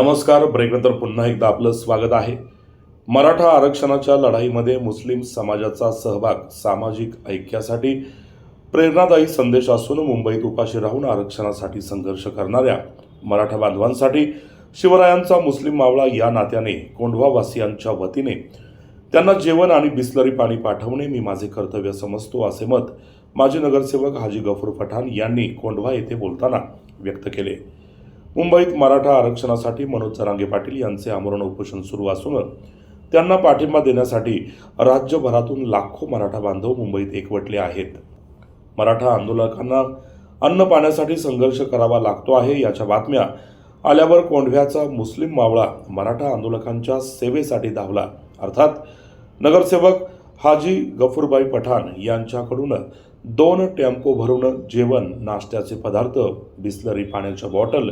नमस्कार. ब्रेकनंतर पुन्हा एकदा आपलं स्वागत आहे. मराठा आरक्षणाच्या लढाईमध्ये मुस्लिम समाजाचा सहभाग सामाजिक ऐक्यासाठी प्रेरणादायी संदेश असून मुंबईत उपाशी राहून आरक्षणासाठी संघर्ष करणाऱ्या मराठा बांधवांसाठी शिवरायांचा मुस्लिम मावळा या नात्याने कोंढवावासियांच्या वतीने त्यांना जेवण आणि बिस्लरी पाणी पाठवणे मी माझे कर्तव्य समजतो असे मत माजी नगरसेवक हाजी गफूर पठाण यांनी कोंढवा येथे बोलताना व्यक्त केले. मुंबईत मराठा आरक्षणासाठी मनोज जरांगे पाटील यांचे आमरण उपोषण सुरू असून त्यांना पाठिंबा देण्यासाठी राज्यभरातून लाखो मराठा बांधव मुंबईत एकवटले आहेत. मराठा आंदोलकांना अन्न पाण्यासाठी संघर्ष करावा लागतो आहे याच्या बातम्या आल्यावर कोंढव्याचा मुस्लिम मावळा मराठा आंदोलकांच्या सेवेसाठी धावला. अर्थात नगरसेवक हाजी गफूरबाई पठाण यांच्याकडून दोन टेम्पो भरून जेवण नाश्त्याचे पदार्थ बिस्लरी पाण्याच्या बॉटल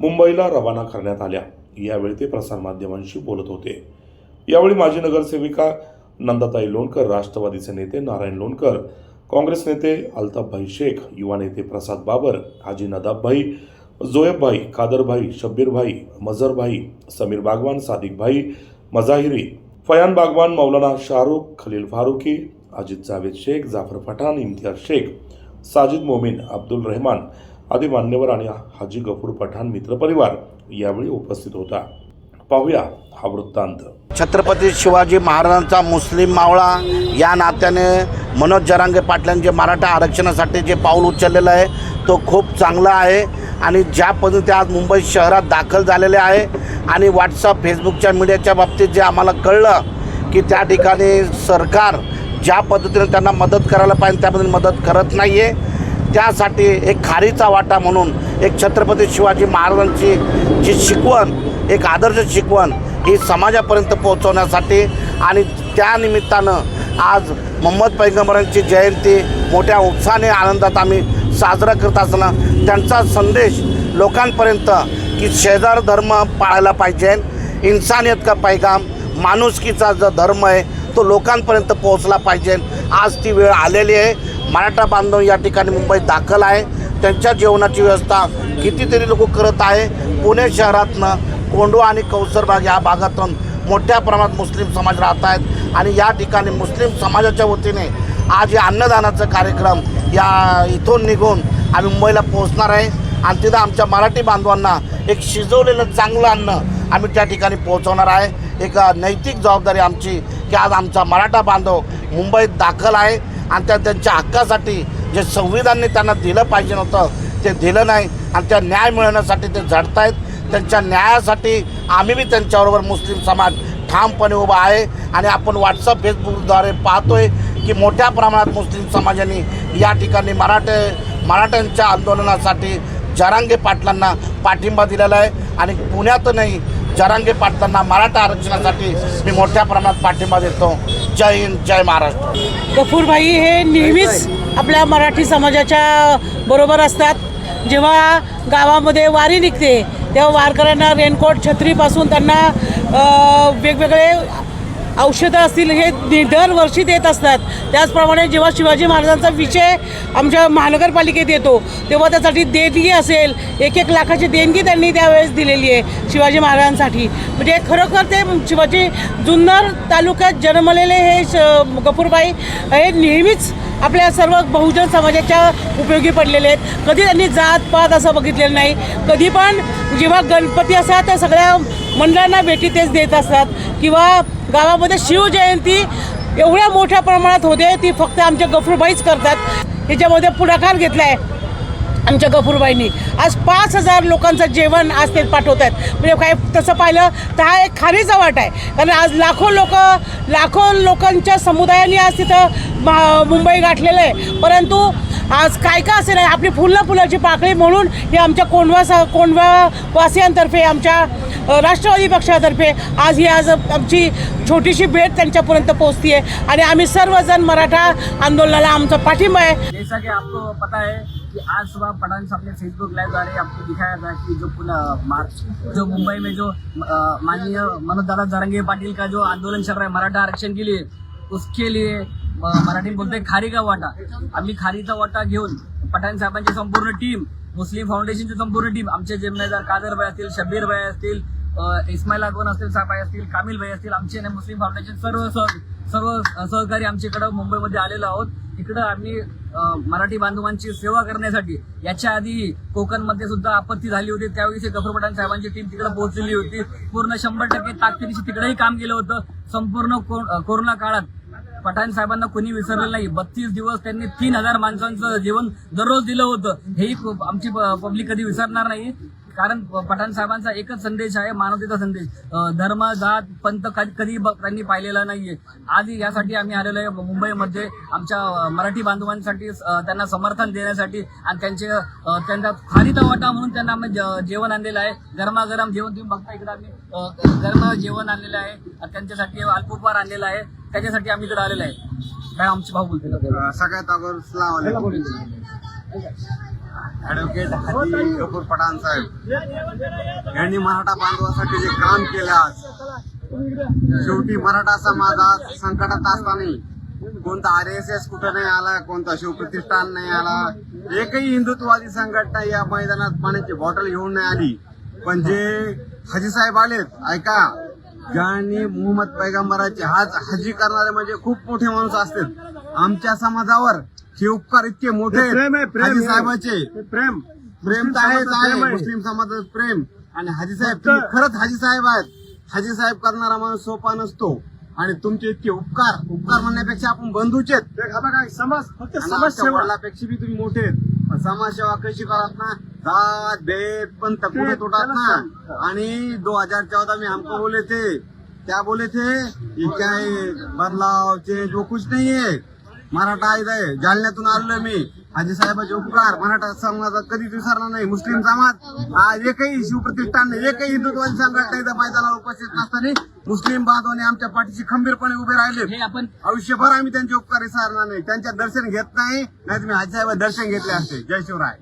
मुंबईला रवाना करण्यात आल्या. यावेळी ते प्रसारमाध्यमांशी बोलत होते. यावेळी माजी नगरसेविका नंदाताई लोणकर राष्ट्रवादीचे नेते नारायण लोणकर काँग्रेस नेते अल्ताफभाई शेख युवा नेते प्रसाद बाबर हाजी नदाबभाई जोएबभाई कादरभाई शब्बीरभाई मजरभाई समीर बागवान सादिकभाई मझाहिरी फयान बागवान मौलाना शाहरुख खलील फारुकी अजित जावेद शेख जाफर पठाण इम्तियाज शेख साजिद मोमीन अब्दुल रहमान आदी मान्यवर आणि हाजी गफूर पठाण मित्रपरिवार यावेळी उपस्थित होता. पाहूया हा वृत्तांत. छत्रपती शिवाजी महाराजांचा मुस्लिम मावळा या नात्याने मनोज जरांगे पाटलांचे मराठा आरक्षणासाठी जे पाऊल उचललेलं आहे तो खूप चांगला आहे आणि ज्या पद्धती आज मुंबई शहरात दाखल झालेले आहे आणि व्हॉट्सअप फेसबुकच्या मीडियाच्या बाबतीत जे आम्हाला कळलं की त्या ठिकाणी सरकार ज्या पद्धतीने त्यांना मदत करायला पाहिजे त्या मदत करत नाही आहे त्यासाठी एक खारीचा वाटा म्हणून एक छत्रपती शिवाजी महाराजांची जी शिकवण एक आदर्श शिकवण ही समाजापर्यंत पोहोचवण्यासाठी आणि त्यानिमित्तानं आज मोहम्मद पैगंबरांची जयंती मोठ्या उत्साहाने आनंदात आम्ही साजरा करत असताना त्यांचा संदेश लोकांपर्यंत की शेजार धर्म पाळायला पाहिजे. इन्सानियत का पैगाम? माणुसकीचा जो धर्म आहे तो लोकांपर्यंत पोहोचला पाहिजे. आज ती वेळ आलेली आहे. मराठा बांधव या ठिकाणी मुंबईत दाखल आहे. त्यांच्या जेवणाची व्यवस्था कितीतरी लोक करत आहे. पुणे शहरातनं कोंडवा आणि कौसरबाग या भागातून मोठ्या प्रमाणात मुस्लिम समाज राहत आहेत. आणि या ठिकाणी मुस्लिम समाजाच्या वतीने आज या अन्नदानाचा कार्यक्रम या इथून निघून आम्ही मुंबईला पोहोचणार आहे. आणि तिथं आमच्या मराठी बांधवांना एक शिजवलेलं चांगलं अन्न आम्ही त्या ठिकाणी पोहोचवणार आहे. एक नैतिक जबाबदारी आमची की आज आमचा मराठा बांधव मुंबईत दाखल आहे आणि त्या त्यांच्या हक्कासाठी जे संविधानने त्यांना दिलं पाहिजे नव्हतं ते दिलं नाही. आणि त्या न्याय मिळवण्यासाठी ते झडतायत. त्यांच्या न्यायासाठी आम्ही बी त्यांच्याबरोबर मुस्लिम समाज ठामपणे उभा आहे. आणि आपण व्हॉट्सअप फेसबुकद्वारे पाहतोय की मोठ्या प्रमाणात मुस्लिम समाजाने या ठिकाणी मराठे मराठ्यांच्या आंदोलनासाठी जरांगे पाटलांना पाठिंबा दिलेला आहे. आणि पुण्यातूनही जरांगे पाटलांना मराठा आरक्षणासाठी मी मोठ्या प्रमाणात पाठिंबा देतो. जय हिंद जय महाराष्ट्र. गफूरभाई हे नेहमीच आपल्या मराठी समाजाच्या बरोबर असतात. जेव्हा गावामध्ये वारी निघते तेव्हा वारकऱ्यांना रेनकोट छत्रीपासून त्यांना वेगवेगळे औषधं असतील हे दरवर्षी देत असतात. त्याचप्रमाणे जेव्हा शिवाजी महाराजांचा विषय आमच्या महानगरपालिकेत येतो तेव्हा त्यासाठी देणगी असेल. एक एक लाखाची देणगी त्यांनी त्यावेळेस दिलेली आहे शिवाजी महाराजांसाठी. म्हणजे खरोखर ते शिवाजी जुन्नर तालुक्यात जन्मलेले हे श गफूरबाई हे नेहमीच आपल्या सर्व बहुजन समाजाच्या उपयोगी पडलेले आहेत. कधी त्यांनी जात पात असं बघितलेलं नाही. कधी पण जेव्हा गणपती असतात त्या सगळ्या मंडळांना भेटी तेच देत असतात. किंवा गावामध्ये शिवजयंती एवढ्या मोठ्या प्रमाणात होते ती फक्त आमच्या गफरूबाईच करतात. याच्यामध्ये पुढाकार घेतला आहे आमच्या गफूरबाईंनी. आज पाच हजार लोकांचं जेवण आज ते पाठवत आहेत. म्हणजे काय तसं पाहिलं तर हा एक खारीचा वाट आहे. कारण आज लाखो लोक लाखो लोकांच्या समुदायाने आज तिथं मा- मुंबई गाठलेलं आहे. परंतु आज काय का असेल आपली फुलं फुलाची पाकळी म्हणून हे आमच्या कोंडवा सा कोंडवा वासियांतर्फे आमच्या राष्ट्रवादी पक्षातर्फे आज ही आज आमची छोटीशी भेट त्यांच्यापर्यंत पोहोचती आहे आणि आम्ही सर्वजण मराठा आंदोलनाला आमचा पाठिंबा आहे. जैसा की आपको पता है कि आज सुबह पठान साहब ने फेसबुक लाइव द्वारा आपको दिखाया था कि जो मार्च जो मुंबई में जो माननीय मनोज दादा जरंगे पाटिल का जो आंदोलन चल रहा है मराठा आरक्षण के लिए उसके लिए मराठी बोलते खारी का वाटा। आम्ही खारीचा वाटा घेऊन पठाण साहेबांची संपूर्ण टीम मुस्लिम फाउंडेशनची संपूर्ण टीम आमचे जिम्मेदार कादरभाई असतील शब्बीरभाई असतील इस्माईल अगवन असतील साहेबाई असतील कामिल भाई असतील आमचे ना मुस्लिम फाउंडेशन सर्व सह- सर्व सहकारी आमच्याकडे मुंबईमध्ये आलेलो आहोत. इकडं आम्ही मराठी बांधवांची सेवा करण्यासाठी याच्या आधी कोकणमध्ये सुद्धा आपत्ती झाली होती. त्यावेळी गफर साहेबांची टीम तिकडे पोहोचलेली होती. पूर्ण शंभर टक्के ताकदीशी तिकडेही काम केलं होतं. संपूर्ण कोरोना काळात पठाण साहेबांना कोणी विसरलं नाही. बत्तीस दिवस त्यांनी तीन हजार माणसांचं जीवन दररोज दिलं होतं. हेही आमची पब्लिक कधी विसरणार नाही. कारण पठाण साहेबांचा एकच संदेश आहे मानवतेचा संदेश. धर्म जात पंथ कधी त्यांनी पाहिलेला नाहीये. आज यासाठी आम्ही आलेलो आहे. मुंबईमध्ये आमच्या मराठी बांधवांसाठी त्यांना समर्थन देण्यासाठी आणि त्यांचे त्यांचा खारीचा वाटा म्हणून त्यांना आम्ही जेवण आणलेलं आहे. गरमागरम जेवण तुम्ही बघता इकडे आम्ही गरम जेवण आणलेलं आहे. त्यांच्यासाठी अल्पोपहार आणलेला आहे. त्याच्यासाठी आम्ही इकडे आलेलो आहे. काय आमचे भाऊ बोलतील. अ, सगळ्यात. ऍडव्होकेट हरी कपूर पठाण साहेब यांनी मराठा बांधवासाठी जे काम केलं आज शेवटी मराठा समाजात संकटात असताना कोणता आर एस एस कुठं नाही आला कोणता शिवप्रतिष्ठान नाही आला एकही हिंदुत्ववादी संघटना या मैदानात पाण्याची बॉटल घेऊन नाही आली. पण जे हाजी साहेब आलेत ऐका ज्यांनी मोहम्मद पैगंबराचे हाज हजी करणारे म्हणजे खूप मोठे माणूस असतात आमच्या समाजावर हे उपकार इतके मोठे. हाजी साहेबाचे. प्रेम. प्रेम तर आहेच आहे. मुस्लिम समाजात प्रेम. आणि हाजी साहेब तुम्ही खरंच हाजी साहेब आहेत. हाजी साहेब करणारा माणूस सोपा नसतो. आणि तुमचे इतके उपकार उपकार म्हणण्यापेक्षा आपण बंधूचे आहेत. समाज फक्त समाजसेवा. वडिलापेक्षा बी तुम्ही मोठे आहेत. पण समाजसेवा कशी करत ना? जात भेद पंत पुढे तोटात ना? आणि दो हजार चौदह में हमको बोले थे. क्या बोले थे क्या बदलाव चेंज वो कुछ नहीं है. मराठा इथं जालन्यातून आलोय मी. हाजी साहेबाचे उपकार. मराठा समाजात कधीच विसरणार नाही. मुस्लिम समाज आज एकही शिवप्रतिष्ठान नाही. एकही हिंदुत्वादी संघटना मैदानावर उपस्थित नसताना मुस्लिम बांधवांनी आमच्या पाठीशी खंबीरपणे उभे राहिले. आपण आयुष्यभर आम्ही त्यांचे उपकार विसरणार नाही. त्यांच्या दर्शन घेत नाही. नाही तुम्ही हाजी साहेब दर्शन घेतले असते. जय शिवराय.